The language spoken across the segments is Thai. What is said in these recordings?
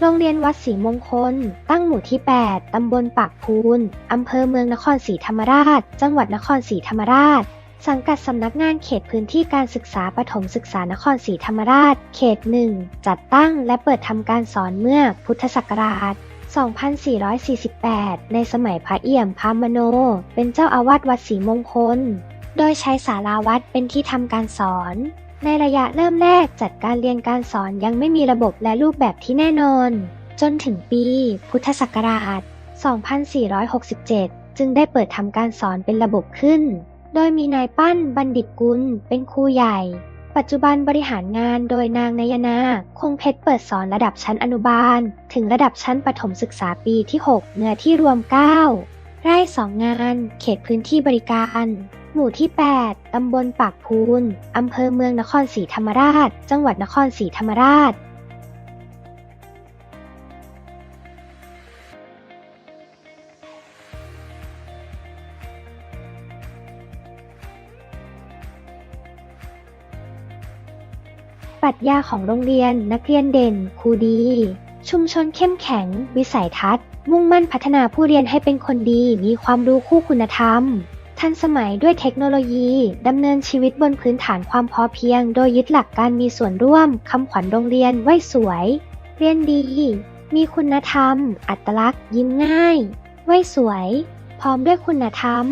โรงเรียนวัดศรีมงคล ตั้งหมู่ที่ 8 ตำบลปากพูน อำเภอเมืองนครศรีธรรมราช จังหวัดนครศรีธรรมราช สังกัดสำนักงานเขตพื้นที่การศึกษาปฐมศึกษานครศรีธรรมราช เขตหนึ่ง จัดตั้งและเปิดทำการสอนเมื่อพุทธศักราช 2448 ในสมัยพระเอี่ยมพามโน เป็นเจ้าอาวาสวัดศรีมงคล โดยใช้ศาลาวัดเป็นที่ทำการสอน ในระยะเริ่มแรกจัดการเรียนการสอนยังไม่มีระบบและรูปแบบที่แน่นอน จนถึงปี พุทธศักราช 2467 จึงได้เปิดทำการสอนเป็นระบบขึ้น โดยมีนายปั้นบัณฑิตกุลเป็นครูใหญ่ ปัจจุบันบริหารงานโดยนางนายนา คงเพชรเปิดสอนระดับชั้นอนุบาล ถึงระดับชั้นประถมศึกษาปีที่ 6 เนื้อที่รวม 9 ไร่สองงาน เขตพื้นที่บริการ หมู่ที่ 8 ตำบลปากพูน อำเภอเมืองนครศรีธรรมราช จังหวัดนครศรีธรรมราช ปรัชญาของโรงเรียน นักเรียนเด่น ครูดี ชุมชนเข้มแข็ง วิสัยทัศน์ มุ่งมั่นพัฒนาผู้เรียนให้เป็นคนดี มีความรู้คู่คุณธรรม ทันสมัยด้วยเทคโนโลยีดำเนินชีวิตบนพื้นฐานความพอเพียง โดยยึดหลักการมีส่วนร่วมคำขวัญโรงเรียนไหวสวย เรียนดี มีคุณธรรม อัตลักษณ์ ยิ้มง่ายไหวสวย พร้อมด้วยคุณธรรม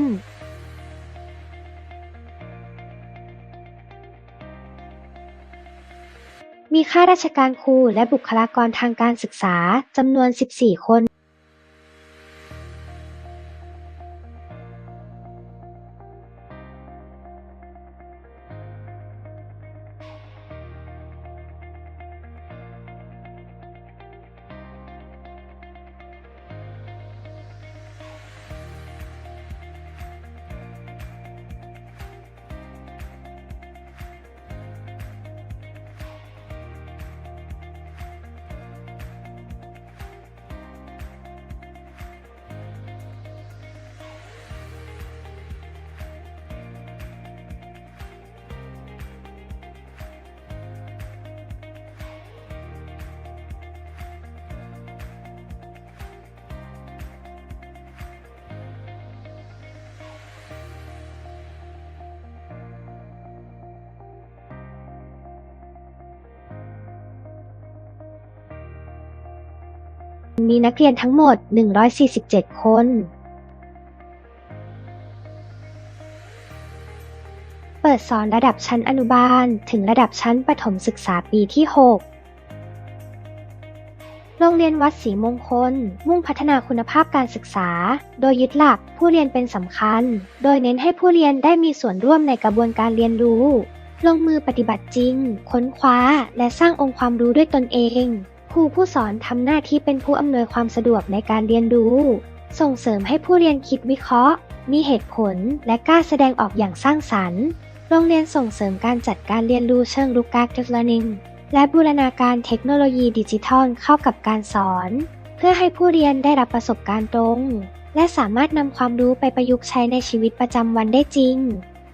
มีข้าราชการครูและบุคลากรทางการศึกษาจำนวน 14 คน มีนักเรียนทั้งหมด 147 คนเปิดสอนระดับชั้นอนุบาล ถึงระดับชั้นประถมศึกษาปีที่ 6 โรงเรียนวัดศรีมงคล มุ่งพัฒนาคุณภาพการศึกษา โดยยึดหลักผู้เรียนเป็นสำคัญ โดยเน้นให้ผู้เรียนได้มีส่วนร่วมในกระบวนการเรียนรู้ ลงมือปฏิบัติจริง ค้นคว้า และสร้างองค์ความรู้ด้วยตนเอง ครูผู้สอนทำหน้าที่เป็นผู้อำนวยความสะดวกในการเรียนรู้ ส่งเสริมให้ผู้เรียนคิดวิเคราะห์ มีเหตุผลและกล้าแสดงออกอย่างสร้างสรรค์ โรงเรียนส่งเสริมการจัดการเรียนรู้เชิงรุก active learning และบูรณาการเทคโนโลยีดิจิทัลเข้ากับการสอน เพื่อให้ผู้เรียนได้รับประสบการณ์ตรง และสามารถนำความรู้ไปประยุกต์ใช้ในชีวิตประจำวันได้จริง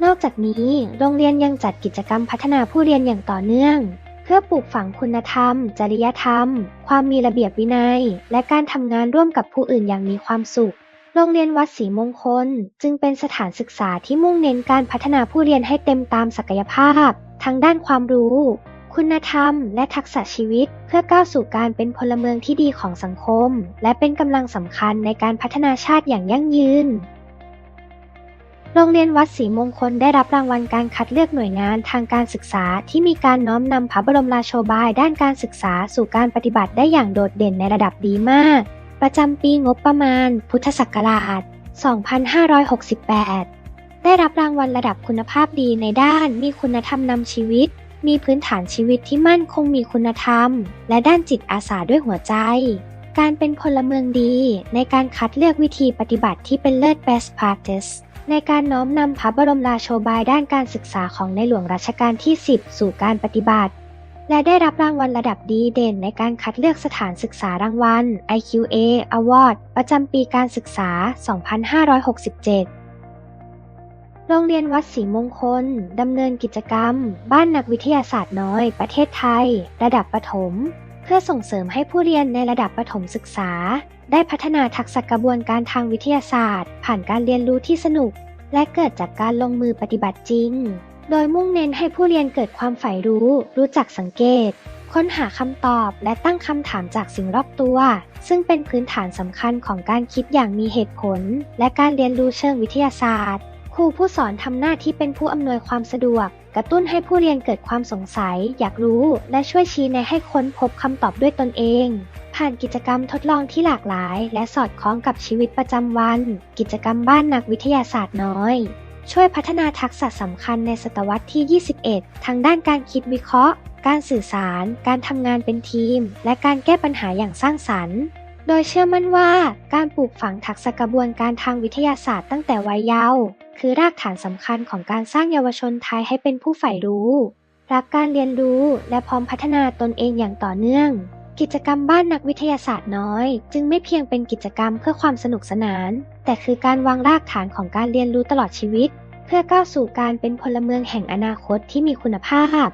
นอกจากนี้ โรงเรียนยังจัดกิจกรรมพัฒนาผู้เรียนอย่างต่อเนื่อง พื่อปลูกฝังคุณธรรม จริยธรรม ความมีระเบียบวินัย และการทำงานร่วมกับผู้อื่นอย่างมีความสุข โรงเรียนวัดศรีมงคล จึงเป็นสถานศึกษาที่มุ่งเน้นการพัฒนาผู้เรียนให้เต็มตามศักยภาพ ทั้งด้านความรู้ คุณธรรม และทักษะชีวิต เพื่อก้าวสู่การเป็นพลเมืองที่ดีของสังคม และเป็นกำลังสำคัญในการพัฒนาชาติอย่างยั่งยืน โรงเรียนวัดศรีมงคลได้รับรางวัลการคัดเลือกหน่วยงานทางการศึกษาที่มีการน้อมนำพระบรมราโชบายด้านการศึกษาสู่การปฏิบัติได้อย่างโดดเด่นในระดับดีมาก ประจำปีงบประมาณ พุทธศักราช 2568 ได้รับรางวัลระดับคุณภาพดีในด้าน มีคุณธรรมนำชีวิต มีพื้นฐานชีวิตที่มั่นคงมีคุณธรรม และด้านจิตอาสาด้วยหัวใจการเป็นพลเมืองดีในการคัดเลือกวิธีปฏิบัติที่เป็นเลิศ best practice ในการน้อมนำพระบรมราโชบายด้านการศึกษาของในหลวงรัชกาลที่ 10 สู่การปฏิบัติ และได้รับรางวัลระดับดีเด่นในการคัดเลือกสถานศึกษารางวัล IQA Award ประจำปีการศึกษา 2567โรงเรียนวัดศรีมงคล ดำเนินกิจกรรม บ้านนักวิทยาศาสตร์น้อย ประเทศไทย ระดับประถม พื่อพื่อส่งเสริมให้ผู้เรียนในระดับประถมศึกษา ได้พัฒนาทักษะกระบวนการทางวิทยาศาสตร์ ผ่านการเรียนรู้ที่สนุก และเกิดจากการลงมือปฏิบัติจริง โดยมุ่งเน้นให้ผู้เรียนเกิดความใฝ่รู้ รู้จักสังเกต ค้นหาคำตอบและตั้งคำถามจากสิ่งรอบตัว ซึ่งเป็นพื้นฐานสำคัญของการคิดอย่างมีเหตุผล และการเรียนรู้เชิงวิทยาศาสตร์ รูผู้สอนทำหน้าที่เป็นผู้อำนวยความสะดวก กระตุ้นให้ผู้เรียนเกิดความสงสัย อยากรู้ และช่วยชี้แนะให้ค้นพบคำตอบด้วยตนเอง ผ่านกิจกรรมทดลองที่หลากหลาย และสอดคล้องกับชีวิตประจำวัน กิจกรรมบ้านนักวิทยาศาสตร์น้อย ช่วยพัฒนาทักษะสำคัญในศตวรรษที่ 21ทั้งด้านการคิดวิเคราะห์ การสื่อสาร การทำงานเป็นทีม และการแก้ปัญหาอย่างสร้างสรรค์ โดยเชื่อมั่นว่าการปลูกฝังทักษะกระบวนการทางวิทยาศาสตร์ตั้งแต่วัยเยาว์คือรากฐานสำคัญของการสร้างเยาวชนไทยให้เป็นผู้ใฝ่รู้ รักการเรียนรู้และพร้อมพัฒนาตนเองอย่างต่อเนื่อง กิจกรรมบ้านนักวิทยาศาสตร์น้อย จึงไม่เพียงเป็นกิจกรรมเพื่อความสนุกสนาน แต่คือการวางรากฐานของการเรียนรู้ตลอดชีวิต เพื่อก้าวสู่การเป็นพลเมืองแห่งอนาคตที่มีคุณภาพ